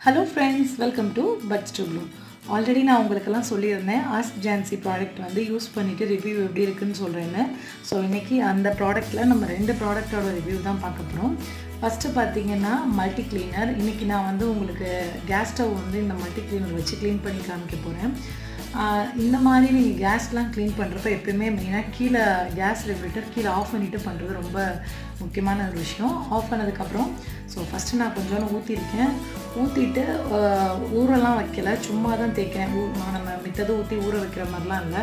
Hello friends welcome to buds to blue already நான் உங்களுக்கெல்லாம் சொல்லியிருந்தேன் ஆஸ்க் ஜான்சி ப்ராடக்ட் வந்து யூஸ் பண்ணிவிட்டு ரிவ்யூ எப்படி இருக்குன்னு சொல்கிறேன்னு ஸோ இன்றைக்கி அந்த ப்ராடக்ட்டில் நம்ம ரெண்டு ப்ராடக்ட்டோட ரிவ்யூ தான் பார்க்க போகிறோம் ஃபஸ்ட்டு பார்த்தீங்கன்னா மல்டி கிளீனர் இன்றைக்கி நான் வந்து உங்களுக்கு கேஸ் ஸ்டவ் வந்து இந்த மல்டி கிளீனர் வச்சு க்ளீன் பண்ணி காமிக்க போகிறேன் இந்த மாதிரி நீங்கள் கேஸ்லாம் க்ளீன் பண்ணுறப்ப எப்பயுமே மெயினாக கீழே கேஸ் ரெகுலேட்டர் கீழே ஆஃப் பண்ணிவிட்டு பண்ணுறது ரொம்ப முக்கியமான ஒரு விஷயம். ஆஃப் பண்ணதுக்கப்புறம் ஸோ ஃபஸ்ட்டு நான் கொஞ்சோன்னு ஊற்றிருக்கேன் ஊற்றிட்டு ஊரெல்லாம் வைக்கல. சும்மா தான் தேய்க்கிறேன். ஊ நம்ம மித்தது ஊற்றி ஊற வைக்கிற மாதிரிலாம் இல்லை.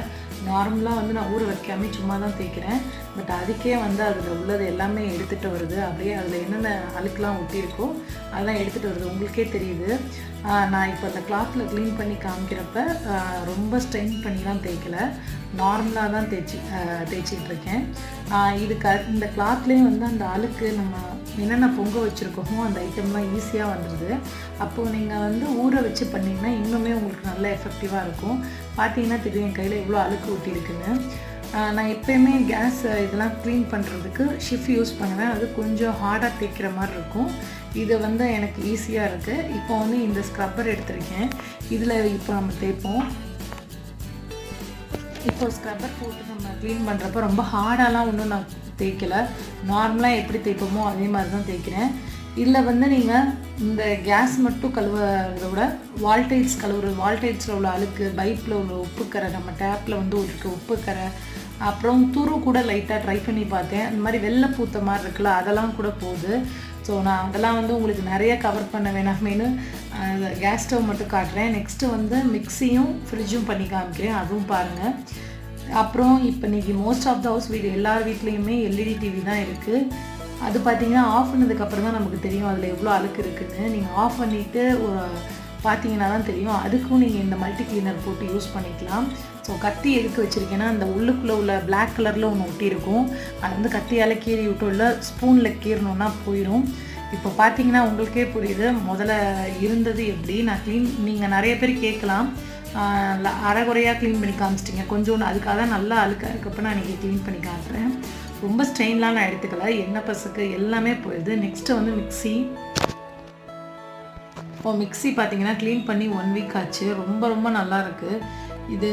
நார்மலாக வந்து நான் ஊற வைக்காமல் சும்மா தான் தேய்க்கிறேன். பட் அதுக்கே வந்து அதில் உள்ளது எல்லாமே எடுத்துகிட்டு வருது. அப்படியே அதில் என்னென்ன அழுக்கெலாம் ஒட்டியிருக்கோ அதெல்லாம் எடுத்துகிட்டு வருது. உங்களுக்கே தெரியுது. நான் இப்போ அந்த கிளாத்தில் க்ளீன் பண்ணி காமிக்கிறப்ப ரொம்ப ஸ்ட்ரெயின் பண்ணிலாம் தேய்க்கல. நார்மலாக தான் தேய்ச்சி தேய்ச்சிட்டு இருக்கேன். இது க இந்த கிளாத்லேயும் வந்து அந்த அழுக்கு நம்ம என்னென்ன பொங்க வச்சுருக்கோமோ அந்த ஐட்டம்லாம் ஈஸியாக வந்துடுது அப்போது நீங்கள் வந்து ஊற வச்சு பண்ணிங்கன்னா இன்னுமே உங்களுக்கு நல்ல எஃபெக்டிவாக இருக்கும். பார்த்தீங்கன்னா தெரியும் என் கையில் எவ்வளோ அழுக்கு ஒட்டியிருக்குன்னு. நான் எப்பயுமே கேஸ் இதெல்லாம் க்ளீன் பண்ணுறதுக்கு ஷிஃப்ட் யூஸ் பண்ணுவேன். அது கொஞ்சம் ஹார்டாக தேய்க்கிற மாதிரி இருக்கும். இது வந்து எனக்கு ஈஸியாக இருக்குது இப்போ வந்து இந்த ஸ்க்ரப்பர் எடுத்திருக்கேன். இதில் இப்போ நம்ம தேய்ப்போம். இப்போ ஸ்க்ரப்பர் போட்டு நம்ம க்ளீன் பண்ணுறப்ப ரொம்ப ஹார்டாலாம் ஒன்றும் நான் தேய்க்கலை. நார்மலாக எப்படி தேய்ப்போமோ அதே மாதிரி தான் தேய்க்கிறேன். இதில் வந்து நீங்கள் இந்த கேஸ் மட்டும் கழுவுறத விட வால்டைட்ஸ் கழுவுற வால்டைட்ஸில் உள்ள அழுக்கு பைப்பில் உள்ள உப்புக்கரை நம்ம டேப்பில் வந்து ஒரு உப்புக்கரை அப்புறம் துரு கூட லைட்டாக ட்ரை பண்ணி பார்த்தேன். இந்த மாதிரி வெள்ளை பூத்த மாதிரி இருக்குல்ல அதெல்லாம் கூட போகுது. ஸோ நான் அதெல்லாம் வந்து உங்களுக்கு நிறைய கவர் பண்ண வேணாமேனு கேஸ் ஸ்டவ் மட்டும் காட்டுறேன். நெக்ஸ்ட்டு வந்து மிக்சியும் ஃப்ரிட்ஜும் பண்ணி காமிக்கிறேன். அதுவும் பாருங்கள் அப்புறம் இப்போ இன்றைக்கி மோஸ்ட் ஆஃப் த ஹவுஸ் வீடு எல்லார் வீட்லேயுமே எல்இடி டிவி தான் இருக்குது அது பார்த்தீங்கன்னா ஆஃப் பண்ணதுக்கப்புறம் தான் நமக்கு தெரியும் அதில் எவ்வளோ அழுக்கு இருக்குதுன்னு நீங்கள் ஆஃப் பண்ணிவிட்டு ஒரு பார்த்தீங்கன்னா தான் தெரியும். அதுக்கும் நீங்கள் இந்த மல்டி கிளீனர் போட்டு யூஸ் பண்ணிக்கலாம். ஸோ கத்தி எதுக்கு வச்சுருக்கேன்னா அந்த உள்ளுக்குள்ளே உள்ள பிளாக் கலரில் ஒன்று ஒட்டியிருக்கும் அது வந்து கத்தியால் கீறி விட்டு உள்ள ஸ்பூனில் கீறணுன்னா போயிடும் இப்போ பார்த்தீங்கன்னா உங்களுக்கே புரியுது. முதல்ல இருந்தது எப்படி? நான் க்ளீன் நீங்கள் நிறைய பேர் கேட்கலாம். அரைகுறையாக க்ளீன் பண்ணி காமிச்சிட்டிங்க. கொஞ்சோண்டு அதுக்காக தான் நல்லா அழுக்காக இருக்கப்போ நான் இன்றைக்கி க்ளீன் பண்ணி காட்டுறேன். ரொம்ப ஸ்ட்ரெயின்லாம் நான் எடுத்துக்கல. எண்ணெய் பசுக்கு எல்லாமே போயிடுது. நெக்ஸ்ட்டு வந்து மிக்ஸி. இப்போது மிக்ஸி பார்த்தீங்கன்னா க்ளீன் பண்ணி ஒன் வீக் ஆச்சு. ரொம்ப ரொம்ப நல்லா இருக்குது இது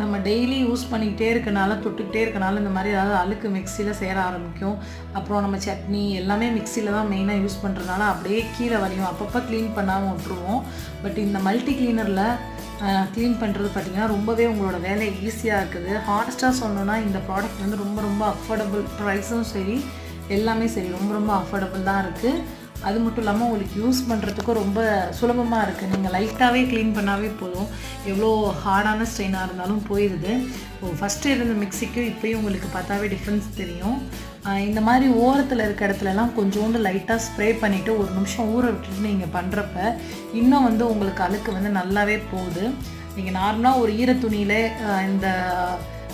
நம்ம டெய்லி யூஸ் பண்ணிக்கிட்டே இருக்கனால தொட்டுக்கிட்டே இருக்கனால இந்த மாதிரி ஏதாவது அழுக்கு மிக்சியில் சேர ஆரம்பிக்கும். அப்புறம் நம்ம சட்னி எல்லாமே மிக்சியில் தான் மெயினாக யூஸ் பண்ணுறதுனால அப்படியே கீழே வரையும். அப்பப்போ க்ளீன் பண்ணாமல் விட்டுருவோம். பட் இந்த மல்டி கிளீனரில் க்ளீன் பண்ணுறது பார்த்திங்கன்னா ரொம்பவே உங்களோட வேலை ஈஸியாக இருக்குது. ஹானஸ்ட்டாக சொல்லணுன்னா இந்த ப்ராடக்ட் வந்து ரொம்ப ரொம்ப அஃபோர்டபுள் ப்ரைஸும் சரி எல்லாமே சரி. ரொம்ப ரொம்ப அஃபோர்டபுள் தான் இருக்குது அது மட்டும் இல்லாமல் உங்களுக்கு யூஸ் பண்ணுறதுக்கும் ரொம்ப சுலபமாக இருக்குது நீங்கள் லைட்டாகவே க்ளீன் பண்ணாவே போதும். எவ்வளோ ஹார்டான ஸ்ட்ரெயினாக இருந்தாலும் போயிடுது ஃபஸ்ட்டு இருந்த மிக்சிக்கும் இப்போயும் உங்களுக்கு பார்த்தாவே டிஃப்ரென்ஸ் தெரியும். இந்த மாதிரி ஓரத்தில் இருக்க இடத்துலலாம் கொஞ்சோண்டு லைட்டாக ஸ்ப்ரே பண்ணிவிட்டு ஒரு நிமிஷம் ஊற விட்டுட்டு நீங்கள் பண்ணுறப்ப இன்னும் வந்து உங்களுக்கு அழுக்கு வந்து நல்லாவே போகுது. நீங்கள் நார்மலாக ஒரு ஈர துணியில் இந்த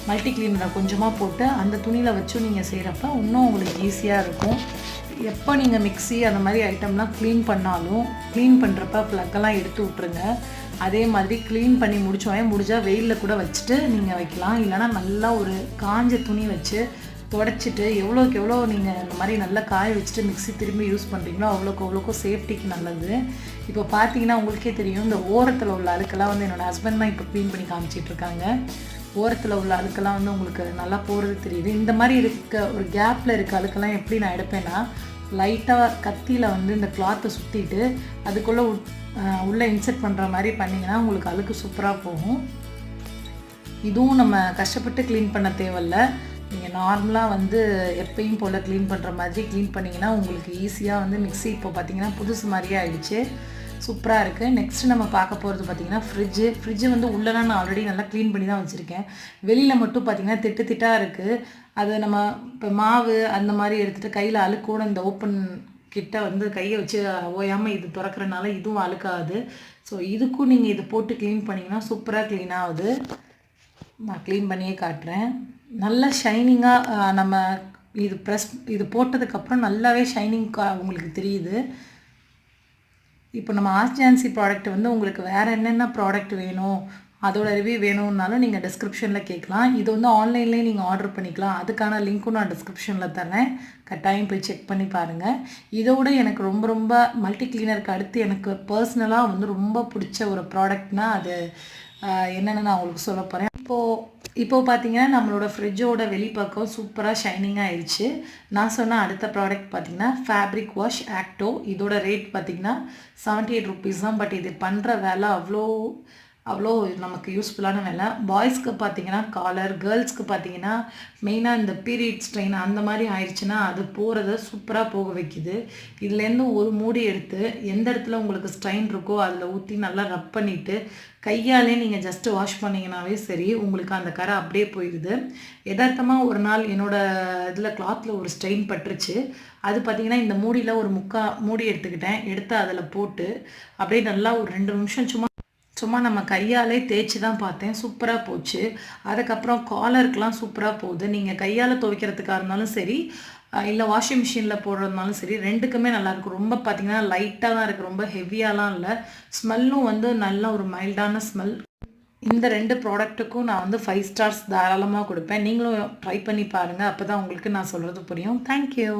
மல்டி கிளீனரை கொஞ்சமாக போட்டு அந்த துணியில் வச்சும் நீங்கள் செய்கிறப்ப இன்னும் உங்களுக்கு ஈஸியாக இருக்கும். எப்போ நீங்கள் மிக்ஸி அந்த மாதிரி ஐட்டம்லாம் க்ளீன் பண்ணாலும் க்ளீன் பண்ணுறப்ப ப்ளக்கெல்லாம் எடுத்து விட்ருங்க அதே மாதிரி க்ளீன் பண்ணி முடிச்சோடனே முடிஞ்சால் வெயிலில் கூட வச்சுட்டு நீங்கள் வைக்கலாம். இல்லைனா நல்லா ஒரு காஞ்ச துணி வச்சு தொடச்சிட்டு எவ்வளோக்கு எவ்வளோ நீங்கள் இந்த மாதிரி நல்லா காய வச்சுட்டு மிக்ஸி திரும்பி யூஸ் பண்ணுறீங்களோ அவ்வளோக்கு அவ்வளோக்கும் சேஃப்டிக்கு நல்லது. இப்போ பார்த்தீங்கன்னா உங்களுக்கே தெரியும் இந்த ஓரத்தில் உள்ள அழுக்கெல்லாம் வந்து என்னோடய ஹஸ்பண்ட் தான் இப்போ க்ளீன் பண்ணி காமிச்சிட்ருக்காங்க ஓரத்தில் உள்ள அழுக்கெல்லாம் வந்து உங்களுக்கு நல்லா போகிறது தெரியுது. இந்த மாதிரி இருக்க ஒரு கேப்பில் இருக்க அழுக்கெல்லாம் எப்படி நான் எடுப்பேன்னா லைட்டாக கத்தியில் வந்து இந்த கிளாத்தை சுற்றிட்டு அதுக்குள்ளே உள்ளே இன்செர்ட் பண்ணுற மாதிரி பண்ணிங்கன்னா உங்களுக்கு அழுக்கு சூப்பராக போகும். இதுவும் நம்ம கஷ்டப்பட்டு க்ளீன் பண்ண தேவையில்ல. நீங்கள் நார்மலாக வந்து எப்பயும் போல் க்ளீன் பண்ணுற மாதிரி க்ளீன் பண்ணிங்கன்னா உங்களுக்கு ஈஸியாக வந்து மிக்ஸி இப்போ பார்த்திங்கன்னா புதுசு மாதிரியே ஆயிடுச்சு. சூப்பராக இருக்குது நெக்ஸ்ட்டு நம்ம பார்க்க போகிறது பார்த்திங்கன்னா ஃப்ரிட்ஜு ஃப்ரிட்ஜு வந்து உள்ளலாம் நான் ஆல்ரெடி நல்லா க்ளீன் பண்ணி தான் வச்சுருக்கேன். வெளியில் மட்டும் பார்த்திங்கன்னா திட்டு திட்டாக இருக்குது அது நம்ம இப்போ மாவு அந்த மாதிரி எடுத்துகிட்டு கையில் அழுக்கூட இந்த ஓப்பன் கிட்ட வந்து கையை வச்சு ஓயாமல் இது திறக்கிறனால இதுவும் அழுக்காது. ஸோ இதுக்கும் நீங்கள் இது போட்டு க்ளீன் பண்ணிங்கன்னா சூப்பராக க்ளீன் ஆகுது. நான் க்ளீன் பண்ணியே காட்டுறேன். நல்லா ஷைனிங்காக நம்ம இது ப்ரெஸ் இது போட்டதுக்கப்புறம் நல்லாவே ஷைனிங் உங்களுக்கு தெரியுது. இப்போ நம்ம ஆஸ்ஜான்சி ப்ராடக்ட் வந்து உங்களுக்கு வேறு என்னென்ன ப்ராடக்ட் வேணும் அதோட ரிவ்யூ வேணும்னாலும் நீங்கள் டிஸ்கிரிப்ஷனில் கேட்கலாம். இது வந்து ஆன்லைன்லேயே நீங்கள் ஆர்டர் பண்ணிக்கலாம். அதுக்கான லிங்க்கும் நான் டிஸ்கிரிப்ஷனில் தரேன் கட்டாயம் போய் செக் பண்ணி பாருங்கள் இதோட எனக்கு ரொம்ப ரொம்ப மல்டி கிளீனருக்கு அடுத்து எனக்கு பர்சனலாக வந்து ரொம்ப பிடிச்ச ஒரு ப்ராடக்ட்னால் அது என்னென்னு நான் உங்களுக்கு சொல்ல போகிறேன் இப்போது இப்போது பார்த்தீங்கன்னா நம்மளோட ஃப்ரிட்ஜோட வெளிப்பக்கம் சூப்பராக ஷைனிங் ஆயிடுச்சு நான் சொன்ன அடுத்த ப்ராடக்ட் பார்த்தீங்கன்னா ஃபேப்ரிக் வாஷ் ஆக்டோ இதோட ரேட் பார்த்திங்கன்னா செவன்ட்டி எயிட் ருபீஸ் தான். பட் இது பண்ணுற வேலை அவ்வளோ அவ்வளோ நமக்கு யூஸ்ஃபுல்லான வேலை பாய்ஸ்க்கு பார்த்தீங்கன்னா காலர் கேர்ள்ஸ்க்கு பார்த்தீங்கன்னா மெயினாக இந்த பீரியட் ஸ்ட்ரெயின் அந்த மாதிரி ஆயிடுச்சுன்னா அது போகிறத சூப்பராக போக வைக்குது. இதுலேருந்து ஒரு மூடி எடுத்து எந்த இடத்துல உங்களுக்கு ஸ்ட்ரெயின் இருக்கோ அதில் ஊற்றி நல்லா ரப் பண்ணிவிட்டு கையாலே நீங்கள் ஜஸ்ட்டு வாஷ் பண்ணிங்கனாவே சரி உங்களுக்கு அந்த கரை அப்படியே போயிடுது. எதார்த்தமாக ஒரு நாள் என்னோட இதில் கிளாத்தில் ஒரு ஸ்ட்ரெயின் பட்டுருச்சு. அது பார்த்தீங்கன்னா இந்த மூடியில் ஒரு முக்கா மூடி எடுத்துக்கிட்டேன். எடுத்து அதில் போட்டு அப்படியே நல்லா ஒரு ரெண்டு நிமிஷம் சும்மா சும்மா நம்ம கையாலே தேய்ச்சி தான் பார்த்தேன். சூப்பராக போச்சு. அதுக்கப்புறம் காலருக்கெலாம் சூப்பராக போகுது. நீங்கள் கையால் துவைக்கிறதுக்காக இருந்தாலும் சரி இல்லை வாஷிங் மிஷினில் போடுறதுனாலும் சரி ரெண்டுக்குமே நல்லாயிருக்கும் ரொம்ப பார்த்தீங்கன்னா லைட்டாக தான் இருக்குது ரொம்ப ஹெவியாலாம் இல்லை. ஸ்மெல்லும் வந்து நல்ல ஒரு மைல்டான ஸ்மெல் இந்த ரெண்டு ப்ராடக்ட்டுக்கும் நான் வந்து ஃபைவ் ஸ்டார்ஸ் தாராளமாக கொடுப்பேன். நீங்களும் ட்ரை பண்ணி பாருங்கள் அப்போ தான் உங்களுக்கு நான் சொல்கிறது புரியும். தேங்க்யூ